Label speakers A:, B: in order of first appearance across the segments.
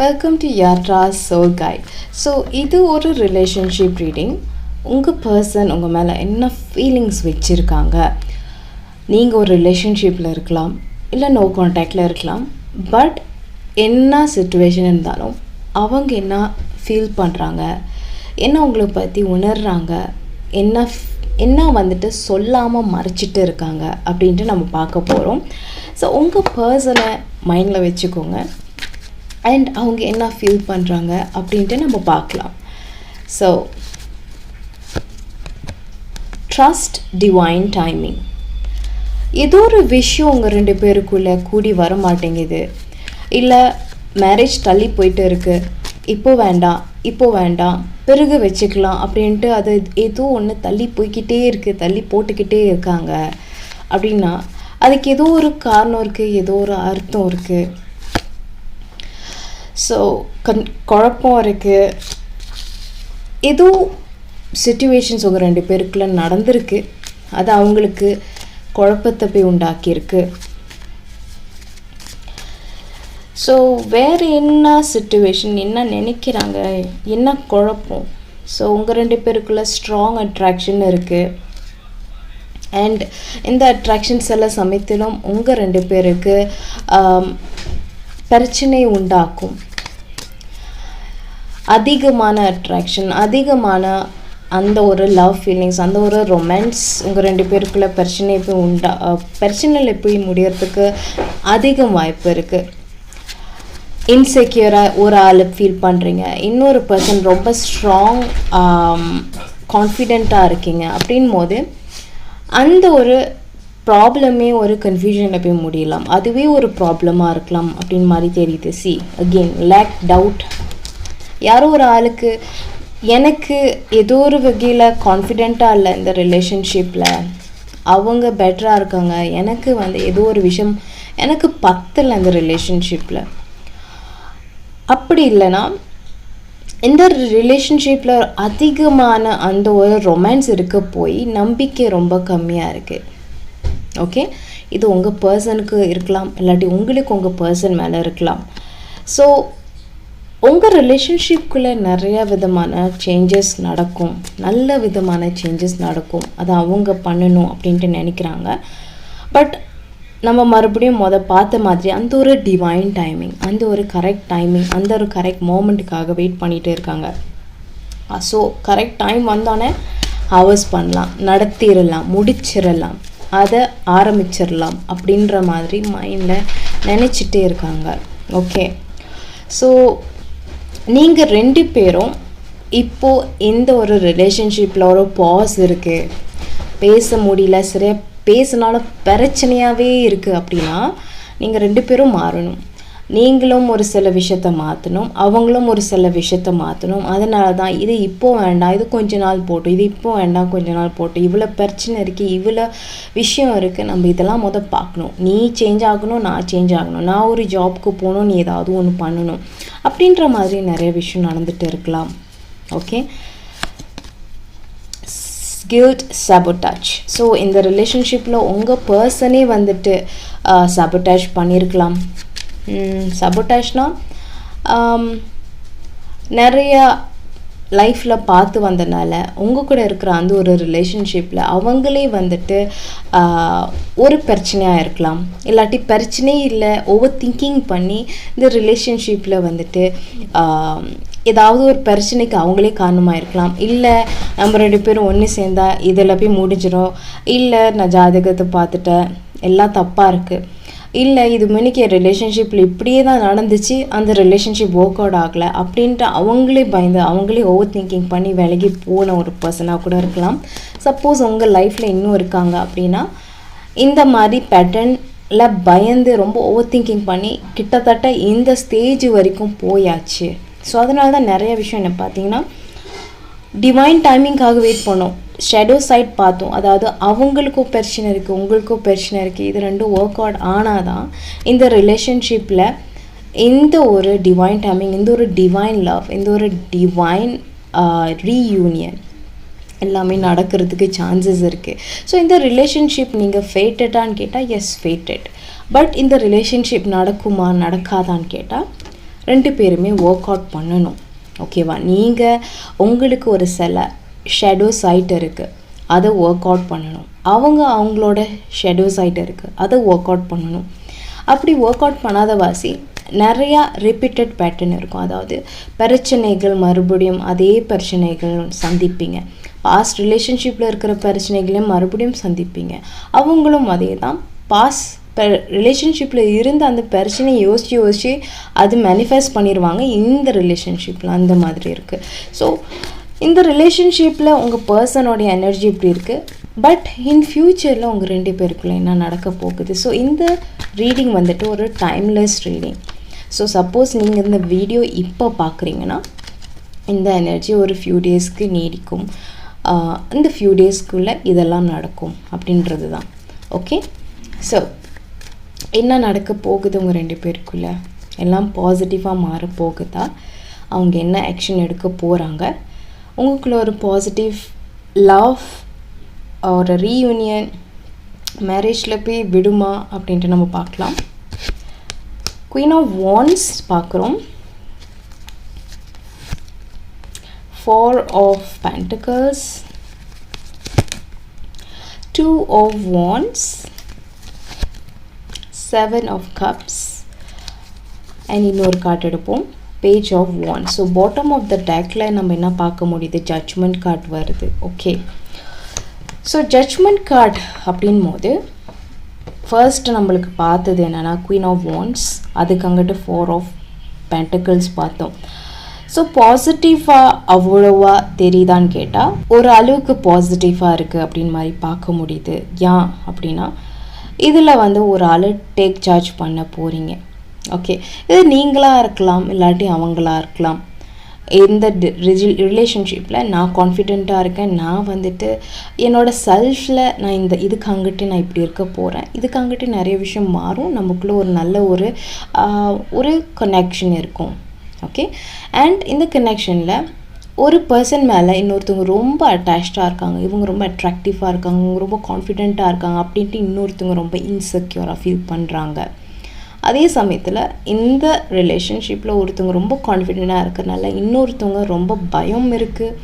A: Welcome to Yatra soul guide so இது ஒரு relationship reading உங்கள் பர்சன் உங்கள் மேலே என்ன ஃபீலிங்ஸ் வச்சுருக்காங்க? நீங்கள் ஒரு ரிலேஷன்ஷிப்பில் இருக்கலாம் இல்லை நோ கான்டாக்டில் இருக்கலாம் பட் என்ன சுச்சுவேஷன் இருந்தாலும் அவங்க என்ன ஃபீல் பண்ணுறாங்க என்ன உங்களை பற்றி உணர்கிறாங்க என்ன என்ன வந்துட்டு சொல்லாமல் மறைச்சிட்டு இருக்காங்க? அப்படின்ட்டு நம்ம பார்க்க போகிறோம் ஸோ உங்கள் பர்சனை மைண்டில் வச்சுக்கோங்க. அண்ட் அவங்க என்ன ஃபீல் பண்ணுறாங்க அப்படின்ட்டு நம்ம பார்க்கலாம். ஸோ ட்ரஸ்ட் டிவைன் டைமிங் ஏதோ ஒரு விஷயம் உங்கள் ரெண்டு பேருக்குள்ளே கூடி வர மாட்டேங்குது இல்லை மேரேஜ் தள்ளி போயிட்டு இருக்குது இப்போ வேண்டாம் இப்போ வேண்டாம் பிறகு வச்சுக்கலாம் அப்படின்ட்டு அது ஏதோ ஒன்று தள்ளி போய்க்கிட்டே இருக்குது தள்ளி போட்டுக்கிட்டே இருக்காங்க. அப்படின்னா அதுக்கு ஏதோ ஒரு காரணம் இருக்குது ஏதோ ஒரு அர்த்தம் இருக்குது ஸோ கண் குழப்பம் இருக்குது ஏதோ சுச்சுவேஷன்ஸ் உங்கள் ரெண்டு பேருக்குள்ள நடந்திருக்கு. அது அவங்களுக்கு குழப்பத்தை போய் உண்டாக்கியிருக்கு. ஸோ வேறு என்ன சுச்சுவேஷன் என்ன நினைக்கிறாங்க என்ன குழப்பம்? ஸோ உங்கள் ரெண்டு பேருக்குள்ள ஸ்ட்ராங் அட்ராக்ஷன் இருக்குது அண்ட் இந்த அட்ராக்ஷன்ஸ் எல்லாம் சமயத்திலும் உங்கள் ரெண்டு பேருக்கு பிரச்சனை உண்டாக்கும். அதிகமான அட்ராக்ஷன் அதிகமான அந்த ஒரு லவ் ஃபீலிங்ஸ் அந்த ஒரு ரொமான்ஸ் உங்கள் ரெண்டு பேருக்குள்ள பிரச்சனை போய் உண்டா பிரச்சனையில் போய் முடியறதுக்கு அதிகம் வாய்ப்பு இருக்குது இன்செக்யூராக ஒரு ஆள் ஃபீல் பண்ணுறீங்க இன்னொரு பர்சன் ரொம்ப ஸ்ட்ராங் கான்ஃபிடெண்ட்டாக இருக்கீங்க. அப்படின் போது அந்த ஒரு ப்ராப்ளமே ஒரு கன்ஃபியூஷனில் போய் முடியலாம். அதுவே ஒரு ப்ராப்ளமாக இருக்கலாம். அப்படின்னு மாதிரி தெரியுது. சி அகெயின் லேக் டவுட் யாரோ ஒரு ஆளுக்கு எனக்கு ஏதோ ஒரு வகையில் கான்ஃபிடெண்ட்டாக இல்லை இந்த ரிலேஷன்ஷிப்பில் அவங்க பெட்டராக இருக்காங்க. எனக்கு வந்து ஏதோ ஒரு விஷயம் எனக்கு பத்தலை இந்த ரிலேஷன்ஷிப்பில் அப்படி இல்லைன்னா இந்த ரிலேஷன்ஷிப்பில் அதிகமான அந்த ஒரு ரொமான்ஸ் இருக்க போய் நம்பிக்கை ரொம்ப கம்மியாக இருக்குது ஓகே இது உங்கள் பர்சனுக்கு இருக்கலாம். இல்லாட்டி உங்களுக்கு உங்கள் பர்சன் மேலே இருக்கலாம். ஸோ உங்கள் ரிலேஷன்ஷிப்குள்ளே நிறைய விதமான சேஞ்சஸ் நடக்கும். நல்ல விதமான சேஞ்சஸ் நடக்கும். அதை அவங்க பண்ணணும் அப்படின்ட்டு நினைக்கிறாங்க. பட் நம்ம மறுபடியும் மொதல் பார்த்த மாதிரி அந்த ஒரு டிவைன் டைமிங் அந்த ஒரு கரெக்ட் டைமிங் அந்த ஒரு கரெக்ட் மூமெண்ட்டுக்காக வெயிட் பண்ணிகிட்டே இருக்காங்க. ஸோ கரெக்ட் டைம் வந்தோடனே ஹவர்ஸ் பண்ணலாம் நடத்திடலாம் முடிச்சிடலாம் அதை ஆரம்பிச்சிடலாம் அப்படின்ற மாதிரி மைண்டில் நினச்சிட்டே இருக்காங்க. ஓகே ஸோ நீங்கள் ரெண்டு பேரும் இப்போது இந்த ஒரு ரிலேஷன்ஷிப்பில் ஒரு பாஸ் இருக்குது பேச முடியல சரியாக பேசினாலும் பிரச்சனையாகவே இருக்குது அப்படின்னா நீங்கள் ரெண்டு பேரும் மாறணும். நீங்களும் ஒரு சில விஷயத்த மாற்றணும் அவங்களும் ஒரு சில விஷயத்த மாற்றணும் அதனால தான் இது இப்போ வேண்டாம் இது கொஞ்ச நாள் போட்டோம் இது இப்போ வேண்டாம் கொஞ்ச நாள் போட்டு இவ்வளோ பிரச்சனை இருக்குது இவ்வளோ விஷயம் இருக்குது நம்ம இதெல்லாம் முத பார்க்கணும். நீ சேஞ்ச் ஆகணும் நான் சேஞ்ச் ஆகணும். நான் ஒரு ஜாப்க்கு போகணும் நீ ஏதாவது ஒன்று பண்ணணும். அப்படின்ற மாதிரி நிறைய விஷயம் நடந்துட்டு இருக்கலாம். Okay guilt sabotage. ஸோ இந்த ரிலேஷன்ஷிப்பில் உங்கள் பர்சனே வந்துட்டு sabotage பண்ணியிருக்கலாம் சபோட்டாஷ்னால் நிறையா லைஃப்பில் பார்த்து வந்தனால உங்கள் கூட இருக்கிற அந்த ஒரு ரிலேஷன்ஷிப்பில் அவங்களே வந்துட்டு ஒரு பிரச்சனையாக இருக்கலாம். இல்லாட்டி பிரச்சனையே இல்லை ஓவர் திங்கிங் பண்ணி இந்த ரிலேஷன்ஷிப்பில் வந்துட்டு ஏதாவது ஒரு பிரச்சனைக்கு அவங்களே காரணமாக இருக்கலாம். இல்லை நம்ம ரெண்டு பேரும் ஒன்று சேர்ந்தா இதில் போய் முடிஞ்சிடும் இல்லை நான் ஜாதகத்தை பார்த்துட்டேன். எல்லாம் தப்பாக இருக்குது இல்லை இது முன்னிக்கு ரிலேஷன்ஷிப்பில் இப்படியே தான் நடந்துச்சு அந்த ரிலேஷன்ஷிப் ஒர்க் அவுட் ஆகலை அப்படின்ட்டு அவங்களே பயந்து அவங்களே ஓவர் திங்கிங் பண்ணி விலகி போன ஒரு பர்சனாக கூட இருக்கலாம். சப்போஸ் உங்கள் லைஃப்பில் இன்னும் இருக்காங்க அப்படின்னா இந்த மாதிரி பேட்டர்னில் பயந்து ரொம்ப ஓவர் திங்கிங் பண்ணி கிட்டத்தட்ட இந்த ஸ்டேஜ் வரைக்கும் போயாச்சு. ஸோ அதனால தான் நிறைய விஷயம் என்ன பார்த்தீங்கன்னா டிவைன் டைமிங்காக வெயிட் பண்ணோம். ஷெடோ சைட் பார்த்தோம். அதாவது அவங்களுக்கும் பிரச்சனை இருக்குது உங்களுக்கும் பிரச்சனை இருக்குது இது ரெண்டும் ஒர்க் அவுட் ஆனால் தான் இந்த ரிலேஷன்ஷிப்பில் இந்த ஒரு டிவைன் டைமிங் இந்த ஒரு டிவைன் லவ் இந்த ஒரு டிவைன் ரீயூனியன் எல்லாமே நடக்கிறதுக்கு சான்சஸ் இருக்குது ஸோ இந்த ரிலேஷன்ஷிப் நீங்கள் ஃபேட்டடான்னு கேட்டால் எஸ் ஃபேட்டட் பட் இந்த ரிலேஷன்ஷிப் நடக்குமா நடக்காதான்னு கேட்டால் ரெண்டு பேருமே ஒர்க் அவுட் பண்ணணும். ஓகேவா? நீங்கள் உங்களுக்கு ஒரு சில ஷெடோ சைட் இருக்குது அதை ஒர்க் அவுட் பண்ணணும். அவங்க அவங்களோட ஷெடோ சைட் இருக்குது அதை ஒர்க் அவுட் பண்ணணும். அப்படி ஒர்க் அவுட் பண்ணாத வாசி நிறையா ரிப்பீட்டட் பேட்டர்ன் இருக்கும். அதாவது பிரச்சனைகள் மறுபடியும் அதே பிரச்சனைகள் சந்திப்பீங்க. பாஸ்ட் ரிலேஷன்ஷிப்பில் இருக்கிற பிரச்சனைகளையும் மறுபடியும் சந்திப்பீங்க. அவங்களும் அதே தான் பாஸ் ரிலேஷன்ஷிப்பில் இருந்து அந்த பிரச்சனையை யோசித்து யோசித்து அது மேனிஃபெஸ்ட் பண்ணிடுவாங்க இந்த ரிலேஷன்ஷிப்பில் அந்த மாதிரி இருக்குது ஸோ இந்த ரிலேஷன்ஷிப்பில் உங்கள் பர்சனோடைய எனர்ஜி இப்படி இருக்குது பட் இன் ஃப்யூச்சரில் உங்கள் ரெண்டு பேருக்குள்ளே என்ன நடக்க போகுது? ஸோ இந்த ரீடிங் வந்துட்டு ஒரு டைம்லெஸ் ரீடிங் ஸோ சப்போஸ் நீங்கள் இந்த வீடியோ இப்போ பார்க்குறீங்கன்னா இந்த எனர்ஜி ஒரு ஃபியூ டேஸ்க்கு நீடிக்கும். இந்த ஃபியூ டேஸ்க்குள்ளே இதெல்லாம் நடக்கும் அப்படின்றது தான் ஓகே ஸோ என்ன நடக்க போகுது உங்கள் ரெண்டு பேருக்குள்ள? எல்லாம் பாசிட்டிவாக மாற போகுதா அவங்க என்ன ஆக்ஷன் எடுக்க போகிறாங்க உங்களுக்குள்ள ஒரு பாசிட்டிவ் லவ் ஒரு ரீயூனியன் மேரேஜில் போய் விடுமா? அப்படின்ட்டு நம்ம பார்க்கலாம். குயின் ஆஃப் வான்ஸ் பார்க்குறோம். Four of pentacles. Two of wands seven of cups. And இன்னொரு கார்டு எடுப்போம். Page of one so bottom of the டேக்கில் நம்ம என்ன பார்க்க முடியுது? ஜட்ஜ்மெண்ட் கார்டு வருது. ஓகே ஸோ ஜட்ஜ்மெண்ட் கார்டு அப்படின் போது ஃபர்ஸ்ட் நம்மளுக்கு பார்த்தது என்னென்னா குயின் ஆஃப் வான்ஸ் அதுக்கு அங்கிட்டு ஃபோர் ஆஃப் பென்டக்கிள்ஸ் பார்த்தோம். ஸோ பாசிட்டிவாக அவ்வளோவா தெரியுதான்னு கேட்டால் ஒரு அளவுக்கு பாசிட்டிவாக இருக்குது அப்படின்னு மாதிரி பார்க்க முடியுது. ஏன் அப்படின்னா இதில் வந்து ஒரு ஆள் டேக் சார்ஜ் பண்ண போகிறீங்க ஓகே இது நீங்களாக இருக்கலாம் இல்லாட்டி அவங்களாக இருக்கலாம். இந்த ரிலேஷன்ஷிப்பில் நான் கான்ஃபிடெண்ட்டாக இருக்கேன். நான் வந்துட்டு என்னோட செல்ஃபில் நான் இந்த இதுக்கு அங்கிட்டு நான் இப்படி இருக்க போகிறேன் இதுக்கு அங்கிட்டு நிறைய விஷயம் மாறும். நமக்குள்ளே ஒரு நல்ல ஒரு ஒரு கனெக்ஷன் இருக்கும். ஓகே அண்ட் இந்த கனெக்ஷனில் ஒரு பர்சன் மேலே இன்னொருத்தவங்க ரொம்ப அட்டாச்சாக இருக்காங்க. இவங்க ரொம்ப அட்ராக்டிவாக இருக்காங்க. இவங்க ரொம்ப கான்ஃபிடெண்ட்டாக இருக்காங்க அப்படின்ட்டு இன்னொருத்தவங்க ரொம்ப இன்செக்யூராக ஃபீல் பண்ணுறாங்க அதே சமயத்தில் இந்த ரிலேஷன்ஷிப்பில் ஒருத்தவங்க ரொம்ப கான்ஃபிடெண்ட்டாக இருக்கிறனால இன்னொருத்தவங்க ரொம்ப பயம் இருக்குது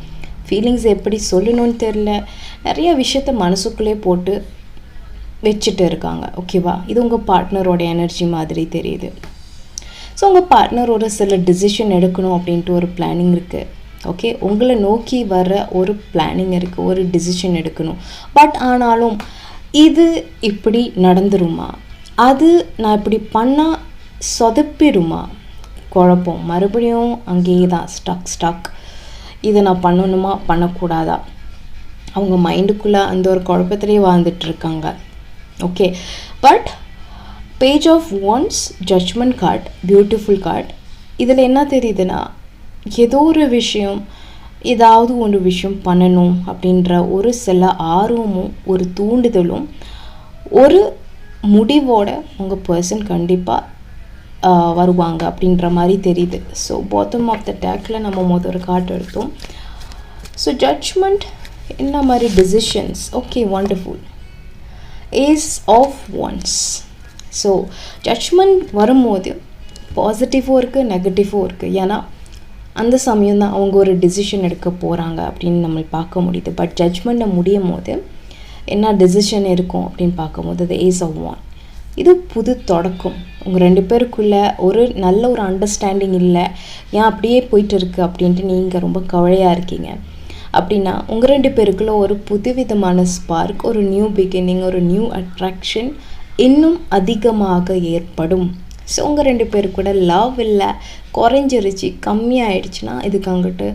A: ஃபீலிங்ஸ் எப்படி சொல்லணும்னு தெரில நிறைய விஷயத்த மனசுக்குள்ளே போட்டு வச்சுட்டு இருக்காங்க. ஓகேவா இது உங்கள் பார்ட்னரோட எனர்ஜி மாதிரி தெரியுது. ஸோ உங்கள் பார்ட்னர் ஒரு சில டிசிஷன் எடுக்கணும் அப்படின்ட்டு ஒரு பிளானிங் இருக்குது ஓகே உங்களை நோக்கி வர ஒரு பிளானிங் இருக்குது ஒரு டிசிஷன் எடுக்கணும். பட் ஆனாலும் இது இப்படி நடந்துருமா? அது நான் இப்படி பண்ணால் சொதப்பிடுமா? குழப்பம். மறுபடியும் அங்கேயே தான் ஸ்டக் ஸ்டக் இதை நான் பண்ணணுமா? பண்ணக்கூடாதா? அவங்க மைண்டுக்குள்ளே அந்த ஒரு குழப்பத்திலே வாழ்ந்துட்டுருக்காங்க. Okay but page of wands judgement card beautiful card இதில் என்ன தெரியுதுன்னா ஏதோ ஒரு விஷயம் ஏதாவது ஒரு விஷயம் பண்ணணும் அப்படின்ற ஒரு சில ஆர்வமும் ஒரு தூண்டுதலும் ஒரு முடிவோட உங்கள் பர்சன் கண்டிப்பாக வருவாங்க அப்படின்ற மாதிரி தெரியுது. ஸோ பாட்டம் ஆஃப் த டேக்கில் நம்ம மொதல் ஒரு கார்டு எடுத்தோம். ஸோ ஜட்ஜ்மெண்ட் என்ன மாதிரி decisions okay wonderful ace of wands so judgement வரும்போது பாசிட்டிவும் இருக்குது நெகட்டிவும் இருக்குது ஏன்னா அந்த சமயம் தான் அவங்க ஒரு டிசிஷன் எடுக்க போகிறாங்க அப்படின்னு நம்ம பார்க்க முடியுது. பட் ஜட்ஜ்மெண்ட்டை முடியும் போது என்ன டெசிஷன் இருக்கும் அப்படின்னு பார்க்கும்போது அது ஏஸ் ஆஃப் ஒன் இது புது தொடக்கம். உங்கள் ரெண்டு பேருக்குள்ள ஒரு நல்ல ஒரு அண்டர்ஸ்டாண்டிங் இல்லை. ஏன் அப்படியே போயிட்டு இருக்கு அப்படின்ட்டு நீங்கள் ரொம்ப கவலையாக இருக்கீங்க. அப்படின்னா உங்கள் ரெண்டு பேருக்குள்ள ஒரு புதுவிதமான ஸ்பார்க் ஒரு நியூ பிகினிங் ஒரு நியூ அட்ராக்ஷன் இன்னும் அதிகமாக ஏற்படும். ஸோ உங்கள் ரெண்டு பேர் கூட லவ் இல்லை குறைஞ்சிருச்சு கம்மியாயிடுச்சுன்னா இதுக்கு அங்கிட்டு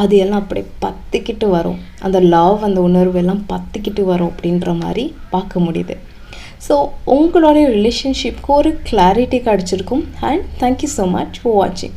A: அது எல்லாம் அப்படியே பத்துக்கிட்டு வரும். அந்த லவ் அந்த உணர்வு எல்லாம் பத்துக்கிட்டு வரும் அப்படின்ற மாதிரி பார்க்க முடியுது. ஸோ உங்களுடைய ரிலேஷன்ஷிப்க்கு ஒரு கிளாரிட்டி கிடச்சிருக்கும். And thank you so much for வாட்சிங்